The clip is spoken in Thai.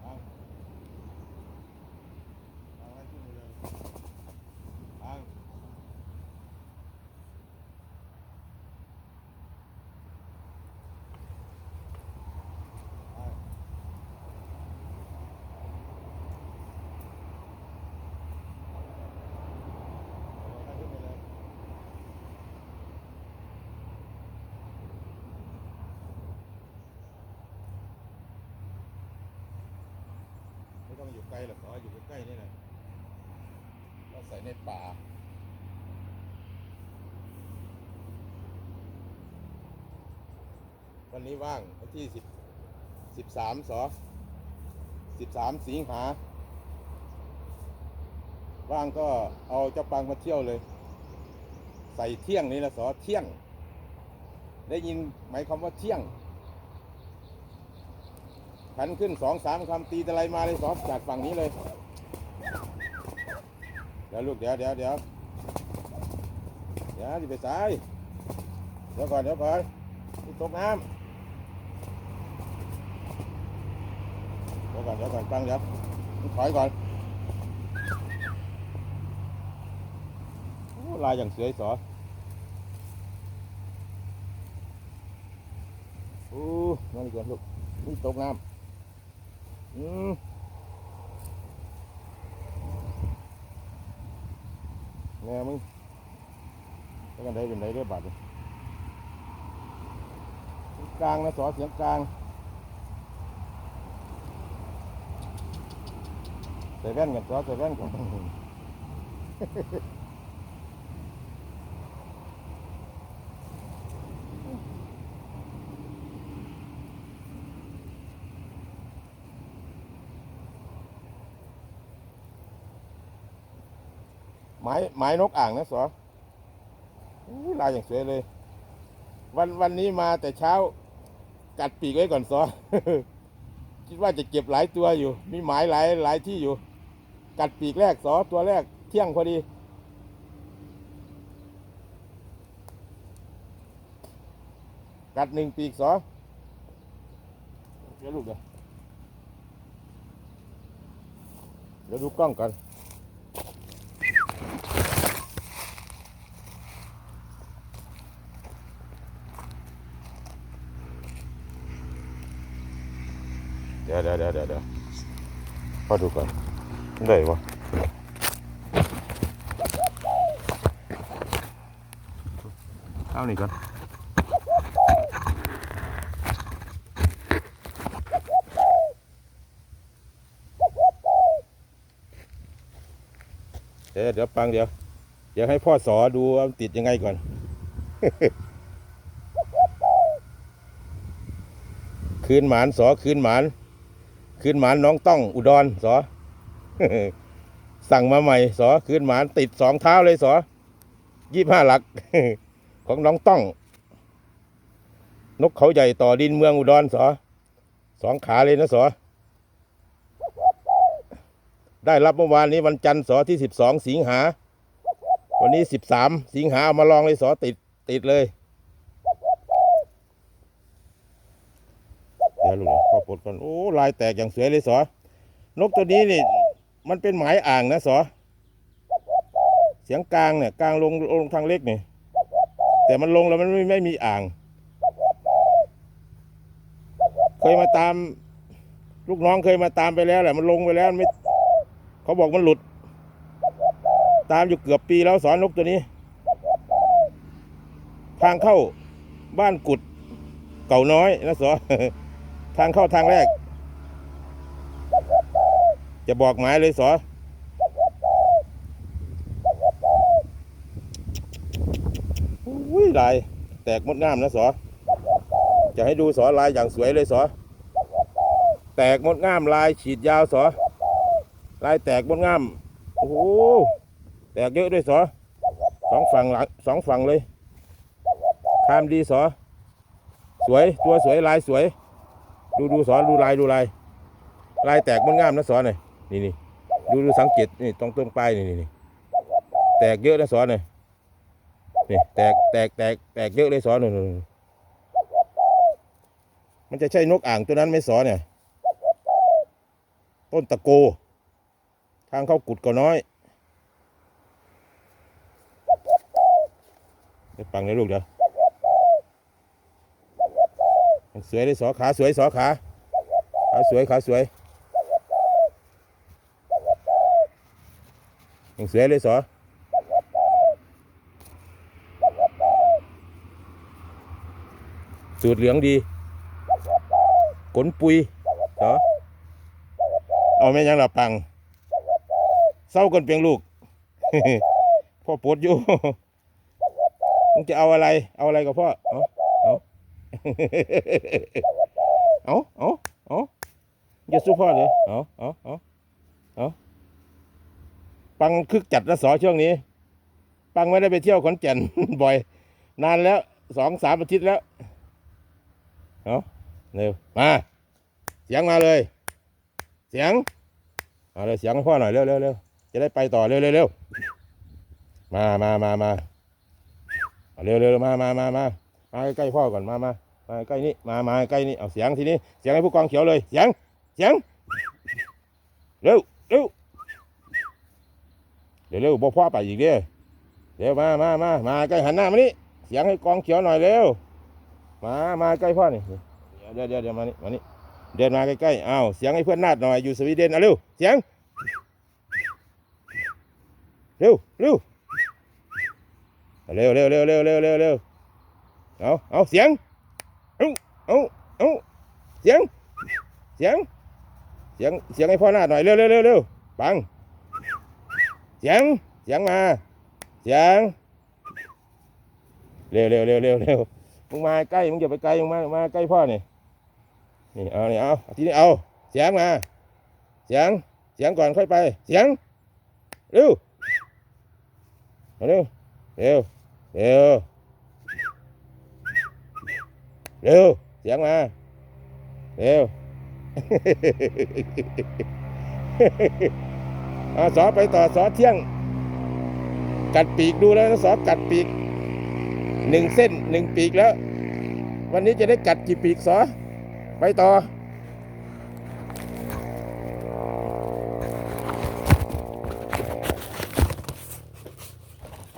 เอาเอาให้ขึ้นไปเลยเอาเอาเอาให้ขึ้นไปเลย ไม่ ต้องอยู่ไกลหรอกขออยู่ใกล้ๆนี่แหละก็ใส่ในป่าวันนี้ว่างวันที่สิบสิบสามสอสิบสามสิงหา ว่างก็เอาเจ้าปังมาเที่ยวเลย ใส่เที่ยงนี่นะสอเที่ยง ได้ยินไหมคำว่าเที่ยง ขันขึ้นสองสามคำตีตะไลมาเลยสอบจากฝั่งนี้เลย เดี๋ยวลูกเดี๋ยวเดี๋ยวเดี๋ยวเดี๋ยวจะไปสาย เดี๋ยวก่อนเดี๋ยวก่อนมีตกน้ำเดี๋ยวก่อนเดี๋ยวก่อนตั้งเดี๋ยวถอยก่อนโอ้ลายอย่างสวยสอโอ้นั่นก่อนลูกนี่ตกน้ำ แม่มึงแล้วกันได้เป็นได้เรียบบัตรกลางนะสอเสียงกลางใส่แว่นกันสอใส่แว่นกัน ไม้ไม้นกอ่างนะสอลายอย่างสวยเลย วันวันนี้มาแต่เช้า กัดปีกไว้ก่อนสอคิดว่าจะเก็บหลายตัวอยู่ มีหมายหลายหลายที่อยู่ กัดปีกแรกสอตัวแรกเที่ยงพอดีกัดหนึ่งปีกสอเดี๋ยวลูกเดี๋ยวเดี๋ยวดูกล้องก่อน ดี๋ยวเดี๋ยวเดี๋ยวเดี๋ยวเดี๋ยวพอดูก่อนได้วะเอานี่ก่อนเดี๋ยวเดี๋ยวปังเดี๋ยวเดี๋ยวให้พ่อสอดูว่าติดยังไงก่อนคืนหมานสอคืนหมาน คืนหมานน้องต้องอุดรสอสั่งมาใหม่สอคืนหมานติดสองเท้าเลยสอยี่ห้าหลัก ของน้องต้อง นกเขาใหญ่ต่อดินเมืองอุดรสอสองขาเลยนะสอได้รับเมื่อวานนี้วันจันทร์สอที่สิบสองสิงหา วันนี้สิบสามสิงหาเอามาลองเลยสอติดติดเลย เดี๋ยวลูกเดี๋ยวพ่อปลดก่อนโอ้ลายแตกอย่างสวยเลยสอนกตัวนี้นี่ มันเป็นหมายอ่างนะสอเสียงกลางเนี่ยกลางลงลงทางเล็กนี่แต่มันลงแล้วมันไม่ไม่มีอ่าง เคยมาตาม ลูกน้องเคยมาตามไปแล้วแหละมันลงไปแล้วไม่เขาบอกมันหลุด ตามอยู่เกือบปีแล้วสอนนกตัวนี้ ทางเข้าบ้านกุดเก่าน้อยนะสอ ทางเข้าทางแรก จะบอกหมายเลยสออุ้ยลาย แตกมดงามนะสอ จะให้ดูสอลายอย่างสวยเลยสอ แตกมดงามลายฉีดยาวสอ ลายแตกมดงาม โอ้โห แตกเยอะด้วยสอสองฝั่งหลังสองฝั่งเลยคามดีสอ สวยตัวสวยลายสวย ดูดูสอนดูลายดูลาย ลายแตกมันงามนะสอนหน่อยนี่นี่ดูดูสังเกตนี่ตรงตรงปลายนี่นี่แตกเยอะนะสอนหน่อยนี่แตกแตกแตกแตกเยอะเลยสอนหน่อยมันจะใช่นกอ่างตัวนั้นไม่สอเนี่ย ต้นตะโก ทางเข้ากุดก็น้อยเดี๋ยวปังเลยลูกเดี๋ยว สวยเลยสอขาสวยสอขาขาสวยขาสวยยังสวยเลยสอสูตรเหลืองดีขนปุยสอเอาแม่ยังหลับปังเศร้ากันเพียงลูกพ่อปวดอยู่มึงจะเอาอะไร เอาอะไรกับพ่อเอา เอาเอาเอาอาอย่าสู้พ่อเลยเอาเอาเอาเอาปังคึกจัดนะสอช่วงนี้ ปังไม่ได้ไปเที่ยวขอนแก่นบ่อย นานแล้วสองสามอาทิตย์แล้วเอาเร็วมาเสียงมาเลย เสียงเอาเลยเสียงพ่อหน่อยเร็วเร็วเร็วจะได้ไปต่อเร็วเร็วเร็วมามามามาเอาเร็วเร็วมามามามามาใกล้ๆพ่อก่อนมามา มาใกล้นี่มามาใกล้นี่เอาเสียงทีนี้เสียงให้ผู้กองเขียวเลยเสียงเสียงเร็วเร็วเดี๋ยวเร็วบอกพ่อไปอีกเด้อเดี๋ยวมามามามาใกล้หันหน้ามานี่เสียงให้กองเขียวหน่อยเร็วมามาใกล้พ่อนี่เดี๋ยวเดี๋ยวเดี๋ยวมานี่มานี่เดินมาใกล้ๆอ้าวเสียงให้เพื่อนนาดหน่อยอยู่สวีเดนเอาเร็วเสียงเร็วเร็วเร็วเร็วเร็วเร็วเร็วเร็วเอาเอาเสียง เอาเอาเอาเสียง เสียง เสียง เสียงให้พ่อหน้าหน่อยเร็วเร็วเร็วเร็วปัง เสียง เสียงมา เสียง เร็วเร็วเร็วเร็วเร็วมึงมาใกล้ มึงอย่าไปไกล มึงมา มาใกล้พ่อนี่ นี่ เอานี่เอา ทีนี้เอา เสียงมา เสียง เสียงก่อนค่อยไป เสียง เร็ว เร็ว เร็ว เร็ว เร็วเสียงมา เร็วอาสอไปต่อสอเที่ยง กัดปีกดูแล้วสอกัดปีกหนึ่งเส้นหนึ่งปีกแล้ว วันนี้จะได้กัดกี่ปีกสอไปต่อ